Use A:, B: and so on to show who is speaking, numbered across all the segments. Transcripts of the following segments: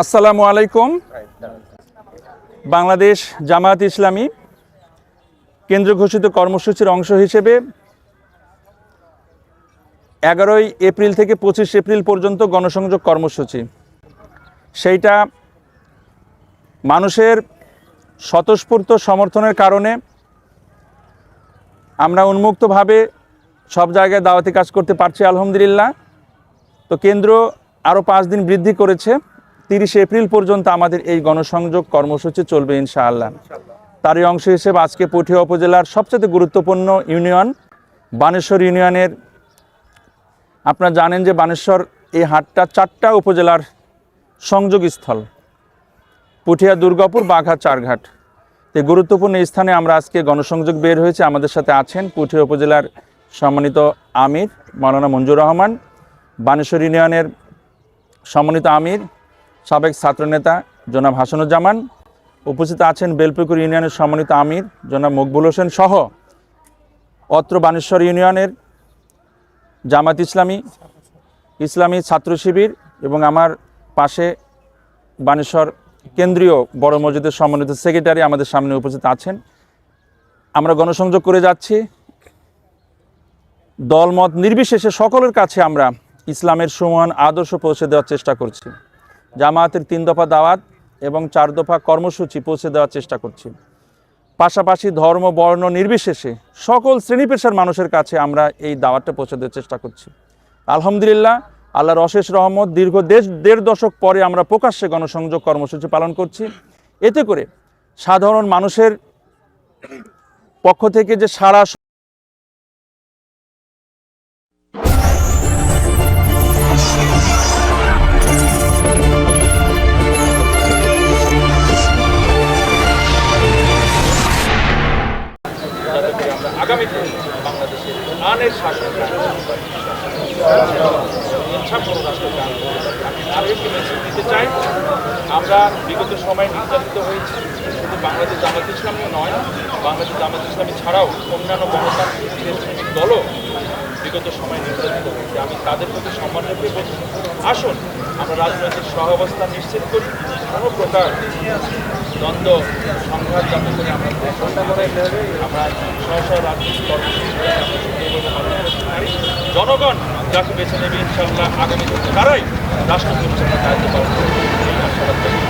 A: আসসালামু আলাইকুম। বাংলাদেশ জামায়াত ইসলামী কেন্দ্র ঘোষিত কর্মসূচির অংশ হিসেবে এগারোই এপ্রিল থেকে পঁচিশ এপ্রিল পর্যন্ত গণসংযোগ কর্মসূচি। সেইটা মানুষের স্বতঃস্ফূর্ত সমর্থনের কারণে আমরা উন্মুক্তভাবে সব জায়গায় দাওয়াতি কাজ করতে পারছি, আলহামদুলিল্লাহ। তো কেন্দ্র আরও পাঁচ দিন বৃদ্ধি করেছে। তিরিশে এপ্রিল পর্যন্ত আমাদের এই গণসংযোগ কর্মসূচি চলবে ইনশাআল্লাহ। তারই অংশ হিসেবে আজকে পটিয়া উপজেলার সবচেয়ে গুরুত্বপূর্ণ ইউনিয়ন বানেশ্বর ইউনিয়নের। আপনারা জানেন যে বানেশ্বর এই হাটটা চারটা উপজেলার সংযোগস্থল। পুঠিয়া, দুর্গাপুর, বাঘা, চারঘাট। এই গুরুত্বপূর্ণ স্থানে আমরা আজকে গণসংযোগ বের হয়েছে। আমাদের সাথে আছেন পুঠিয়া উপজেলার সম্মানিত আমির, মাওলানা মঞ্জুর রহমান, বানেশ্বর ইউনিয়নের সম্মানিত আমির সাবেক ছাত্রনেতা জনাব হাসানুজ্জামান, উপস্থিত আছেন বেলপুকুর ইউনিয়নের সম্মানিত আমির জনাব মকবুল হোসেন সহ অত্র বানেশ্বর ইউনিয়নের জামাত ইসলামী ইসলামী ছাত্র শিবির এবং আমার পাশে বানেশ্বর কেন্দ্রীয় বড় মসজিদের সম্মানিত সেক্রেটারি আমাদের সামনে উপস্থিত আছেন। আমরা গণসংযোগ করে যাচ্ছি। দলমত নির্বিশেষে সকলের কাছে আমরা ইসলামের সমান আদর্শ পৌঁছে দেওয়ার চেষ্টা করছি। জামায়াতের তিন দফা দাওয়াত এবং চার দফা কর্মসূচি পৌঁছে দেওয়ার চেষ্টা করছি। পাশাপাশি ধর্ম, বর্ণ নির্বিশেষে সকল শ্রেণি পেশার মানুষের কাছে আমরা এই দাওয়াতটা পৌঁছে দেওয়ার চেষ্টা করছি। আলহামদুলিল্লাহ, আল্লাহর অশেষ রহমত, দীর্ঘ দেশ, দেড় দশক পরে আমরা প্রকাশ্যে গণসংযোগ কর্মসূচি পালন করছি। এতে করে সাধারণ মানুষের পক্ষ থেকে যে সারা আগামীতে বাংলাদেশের আনের শাসন ইচ্ছাপূর্ণ রাষ্ট্র করতে আমি একটি মেসেজ দিতে চাই, আমরা বিগত সময় নির্যাতিত হয়েছি। শুধু বাংলাদেশ জামাত ইসলামী নয়, বাংলাদেশ জামাত ইসলামী ছাড়াও অন্যান্য গণতান্ত্রিক দলও বিগত সময় নির্যাতিত হয়েছে। আমি তাদের প্রতি সম্মান রেখে বলছি, আসুন, আমরা রাজনৈতিক সহাবস্থান নিশ্চিত করি। কোনো প্রকার দ্বন্দ্ব, সংঘাত যাতে করে আমরা ঘোষণা করে, আমরা সহসা রাজনৈতিক কর্মসূচি জনগণ যাকে বেছে নেবে ইনশাল্লাহ আগামী তারাই রাষ্ট্র পরিচালনার দায়িত্ব পালন করবে।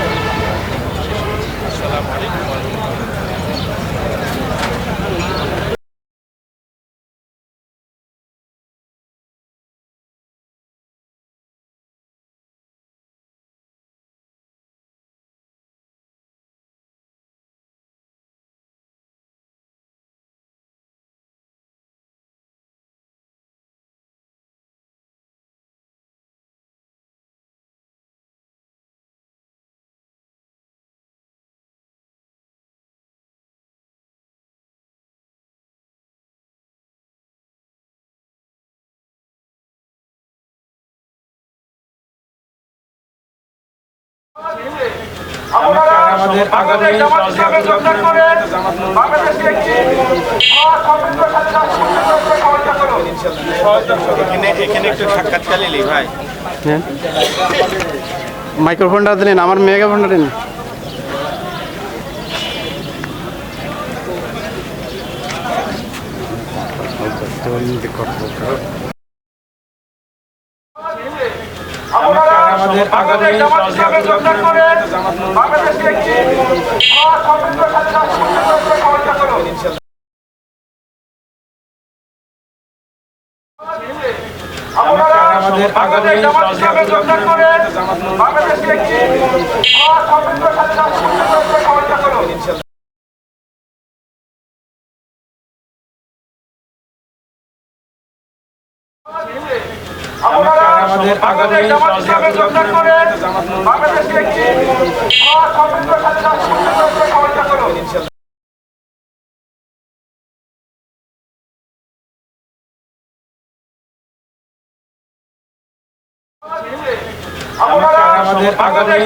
B: এখানে এখানে একটু সাক্ষাৎকালে লি ভাই।
C: মাইক্রোফোনটা দিলেন আমার মেগাফোনটা দিন
D: আমাদের আগামী রাজনীতি যোগদান করে বাংলাদেশকে একটি সমৃদ্ধ স্বাধীনতা সহায়তা করুন। আমাদের আগামী রাজনীতি করুন। আমাদের আগামী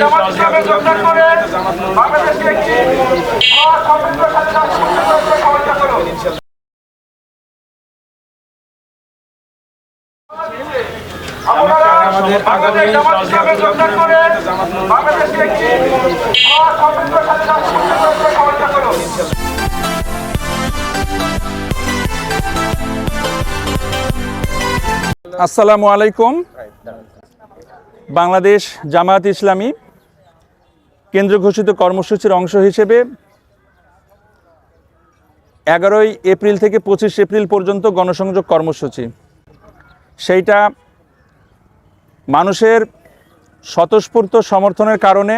D: বাংলাদেশকে একটি
A: আসসালামু আলাইকুম। বাংলাদেশ জামায়াত ইসলামী কেন্দ্র ঘোষিত কর্মসূচির অংশ হিসেবে এগারোই এপ্রিল থেকে পঁচিশ এপ্রিল পর্যন্ত গণসংযোগ কর্মসূচি। সেইটা মানুষের স্বতঃস্ফূর্ত সমর্থনের কারণে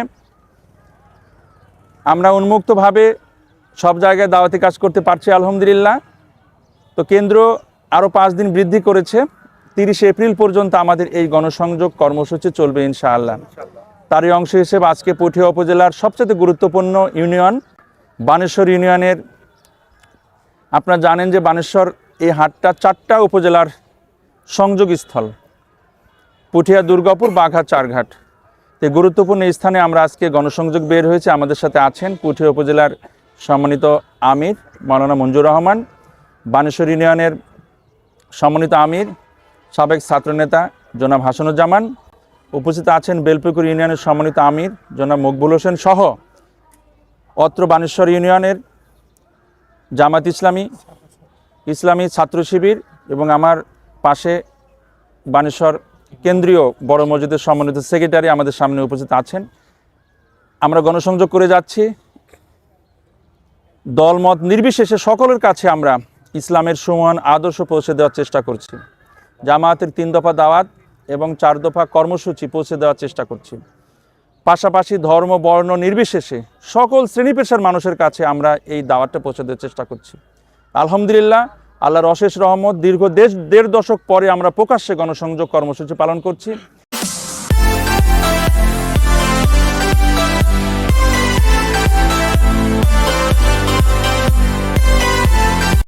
A: আমরা উন্মুক্তভাবে সব জায়গায় দাওয়াতি কাজ করতে পারছি, আলহামদুলিল্লাহ। তো কেন্দ্র আরও পাঁচ দিন বৃদ্ধি করেছে। তিরিশে এপ্রিল পর্যন্ত আমাদের এই গণসংযোগ কর্মসূচি চলবে ইনশাআল্লাহ। তারই অংশ হিসেবে আজকে পুঠিয়া উপজেলার সবচেয়ে গুরুত্বপূর্ণ ইউনিয়ন বানেশ্বর ইউনিয়নের। আপনারা জানেন যে বানেশ্বর এই হাটটা চারটা উপজেলার সংযোগস্থল। পুঠিয়া দুর্গাপুর, বাঘা চারঘাট। এই গুরুত্বপূর্ণ স্থানে আমরা আজকে গণসংযোগ বের হয়েছে। আমাদের সাথে আছেন পুঠিয়া উপজেলার সম্মানিত আমির, মাওলানা মঞ্জুর রহমান, বানেশ্বর ইউনিয়নের সম্মানিত আমির, সাবেক ছাত্রনেতা জনাব হাসানুজ্জামান, উপস্থিত আছেন বেলপুকুর ইউনিয়নের সম্মানিত আমির, জনাব মকবুল হোসেন সহ অত্র বানেশ্বর ইউনিয়নের জামাত ইসলামী ইসলামী ছাত্র শিবির এবং আমার পাশে বানেশ্বর কেন্দ্রীয় বড় মসজিদের সমন্বিত সেক্রেটারি আমাদের সামনে উপস্থিত আছেন। আমরা গণসংযোগ করে যাচ্ছি। দলমত নির্বিশেষে সকলের কাছে আমরা ইসলামের সমান আদর্শ পৌঁছে দেওয়ার চেষ্টা করছি। জামায়াতের তিন দফা দাওয়াত এবং চার দফা কর্মসূচি পৌঁছে দেওয়ার চেষ্টা করছি। পাশাপাশি ধর্ম, বর্ণ নির্বিশেষে সকল শ্রেণি পেশার মানুষের কাছে আমরা এই দাওয়াতটা পৌঁছে দেওয়ার চেষ্টা করছি। আলহামদুলিল্লাহ আল্লাহর অশেষ রহমত দীর্ঘ দেশ দেড় দশক পরে আমরা প্রকাশ্যে গণসংযোগ কর্মসূচি পালন করছি।